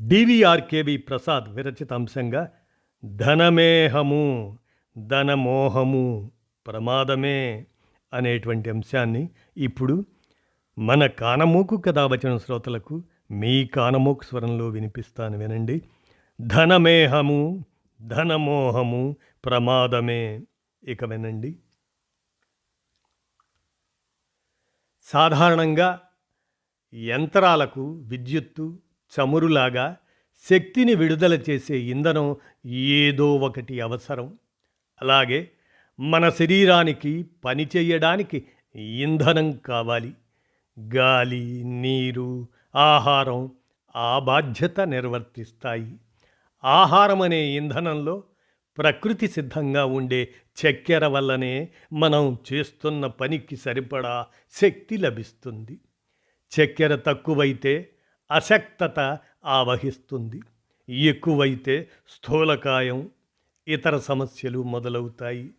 డివిఆర్కేవి ప్రసాద్ విరచిత అంశంగా ధనమేహము ధనమోహము ప్రమాదమే అనేటువంటి అంశాన్ని ఇప్పుడు మన కానమూకు కథావచన శ్రోతలకు మీ కానమూకు స్వరంలో వినిపిస్తాను వినండి. ధనమేహము ధనమోహము ప్రమాదమే ఇక వినండి. సాధారణంగా యంత్రాలకు విద్యుత్తు చమురులాగా శక్తిని విడుదల చేసే ఇంధనం ఏదో ఒకటి అవసరం. అలాగే మన శరీరానికి పని చేయడానికి ఇంధనం కావాలి. గాలి నీరు ఆహారం ఆ బాధ్యత నిర్వర్తిస్తాయి. ఆహారం అనే ఇంధనంలో ప్రకృతి సిద్ధంగా ఉండే చక్కెర వల్లనే మనం చేస్తున్న పనికి సరిపడా శక్తి లభిస్తుంది. చక్కెర తక్కువైతే అశక్తత ఆవహిస్తుంది. ఎక్కువైతే స్థూలకాయం ఇతర సమస్యలు మొదలవుతాయి.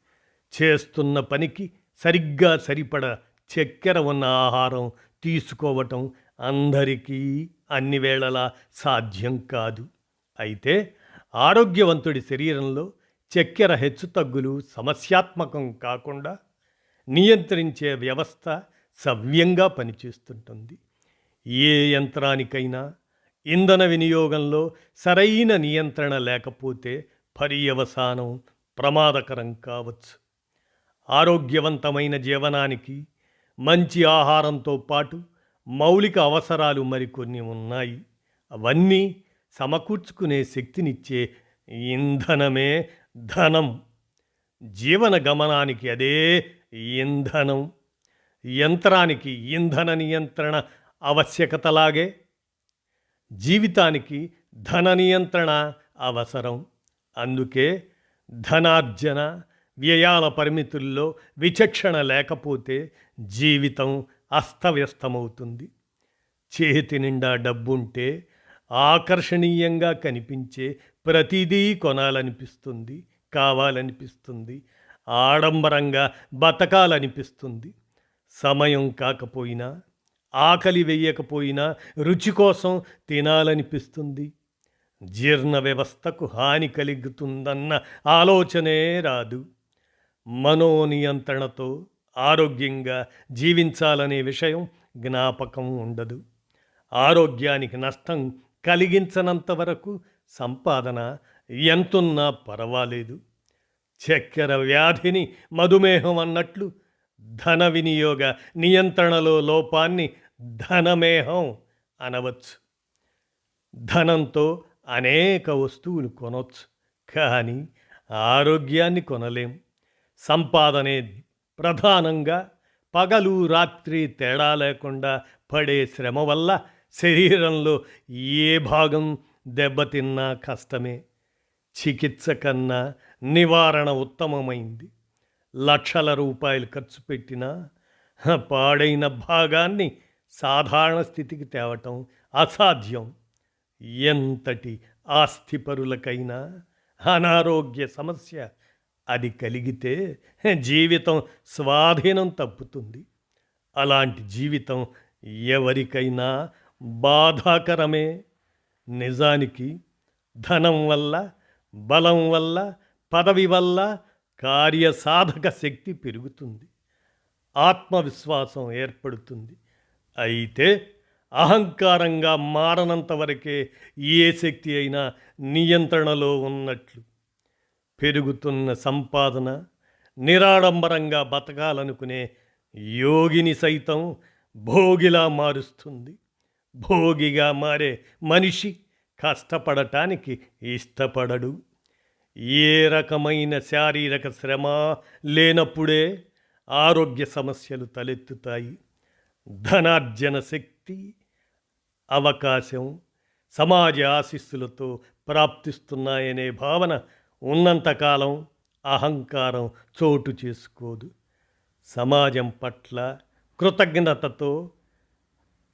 చేస్తున్న పనికి సరిగ్గా సరిపడ చక్కెర ఉన్న ఆహారం తీసుకోవటం అందరికీ అన్ని వేళలా సాధ్యం కాదు. అయితే ఆరోగ్యవంతుడి శరీరంలో చక్కెర హెచ్చుతగ్గులు సమస్యాత్మకం కాకుండా నియంత్రించే వ్యవస్థ సవ్యంగా పనిచేస్తుంటుంది. ఏ యంత్రానికైనా ఇంధన వినియోగంలో సరైన నియంత్రణ లేకపోతే పర్యవసానం ప్రమాదకరం కావచ్చు. ఆరోగ్యవంతమైన జీవనానికి మంచి ఆహారంతో పాటు మౌలిక అవసరాలు మరికొన్ని ఉన్నాయి. అవన్నీ సమకూర్చుకునే శక్తినిచ్చే ఇంధనమే ధనం. జీవన గమనానికి అదే ఇంధనం. యంత్రానికి ఇంధన నియంత్రణ ఆవశ్యకతలాగే జీవితానికి ధన నియంత్రణ అవసరం. అందుకే ధనార్జన వ్యయాల పరిమితుల్లో విచక్షణ లేకపోతే జీవితం అస్తవ్యస్తమవుతుంది. చేతి నిండా డబ్బుంటే ఆకర్షణీయంగా కనిపించే ప్రతిదీ కొనాలనిపిస్తుంది కావాలనిపిస్తుంది ఆడంబరంగా బతకాలనిపిస్తుంది. సమయం కాకపోయినా ఆకలి వేయకపోయినా రుచి కోసం తినాలనిపిస్తుంది. జీర్ణ వ్యవస్థకు హాని కలుగుతుందన్న ఆలోచనే రాదు. మనోనియంత్రణతో ఆరోగ్యంగా జీవించాలనే విషయం జ్ఞాపకం ఉండదు. ఆరోగ్యానికి నష్టం కలిగించనంత వరకు సంపాదన ఎంతున్నా పర్వాలేదు. చక్కెర వ్యాధిని మధుమేహం అన్నట్లు ధన వినియోగ నియంత్రణలో లోపాన్ని ధనమేహం అనవచ్చు. ధనంతో అనేక వస్తువులు కొనవచ్చు కానీ ఆరోగ్యాన్ని కొనలేం. సంపాదనే ప్రధానంగా పగలు రాత్రి తేడా లేకుండా పడే శ్రమ వల్ల శరీరంలో ఏ భాగం దెబ్బతిన్నా కష్టమే. చికిత్స కన్నా నివారణ ఉత్తమమైంది. లక్షల రూపాయలు ఖర్చు పెట్టినా పాడైన భాగాన్ని సాధారణ స్థితికి తేవటం అసాధ్యం. ఎంతటి ఆస్తిపరులకైనా అనారోగ్య సమస్య అది కలిగితే జీవితం స్వాధీనం తప్పుతుంది. అలాంటి జీవితం ఎవరికైనా బాధాకరమే. నిజానికి ధనం వల్ల బలం వల్ల పదవి వల్ల కార్యసాధక శక్తి పెరుగుతుంది. ఆత్మవిశ్వాసం ఏర్పడుతుంది. అయితే అహంకారంగా మారనంత వరకే ఏ శక్తి అయినా నియంత్రణలో ఉన్నట్లు. పెరుగుతున్న సంపాదన నిరాడంబరంగా బతకాలనుకునే యోగిని సైతం భోగిలా మారుస్తుంది. భోగిగా మారే మనిషి కష్టపడటానికి ఇష్టపడడు. ఏ రకమైన శారీరక శ్రమ లేనప్పుడే ఆరోగ్య సమస్యలు తలెత్తుతాయి. ధనార్జన శక్తి అవకాశం సమాజ ఆశీస్సులతో ప్రాప్తిస్తున్నాయనే భావన ఉన్నంతకాలం అహంకారం చోటు చేసుకోదు. సమాజం పట్ల కృతజ్ఞతతో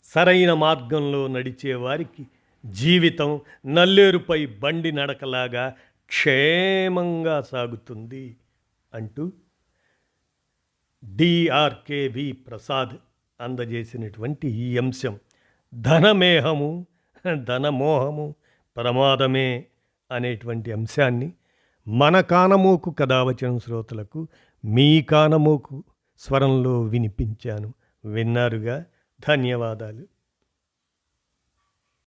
సరైన మార్గంలో నడిచే వారికి జీవితం నల్లేరుపై బండి నడకలాగా క్షేమంగా సాగుతుంది అంటూ డిఆర్కేవి ప్రసాద్ అందజేసినటువంటి ఈ అంశం. ధనమేహము ధనమోహము ప్రమాదమే అనేటువంటి అంశాన్ని మన కానమోకు కథ వచ్చిన శ్రోతలకు మీ కానమోకు స్వరంలో వినిపించాను. విన్నారుగా? ధన్యవాదాలు.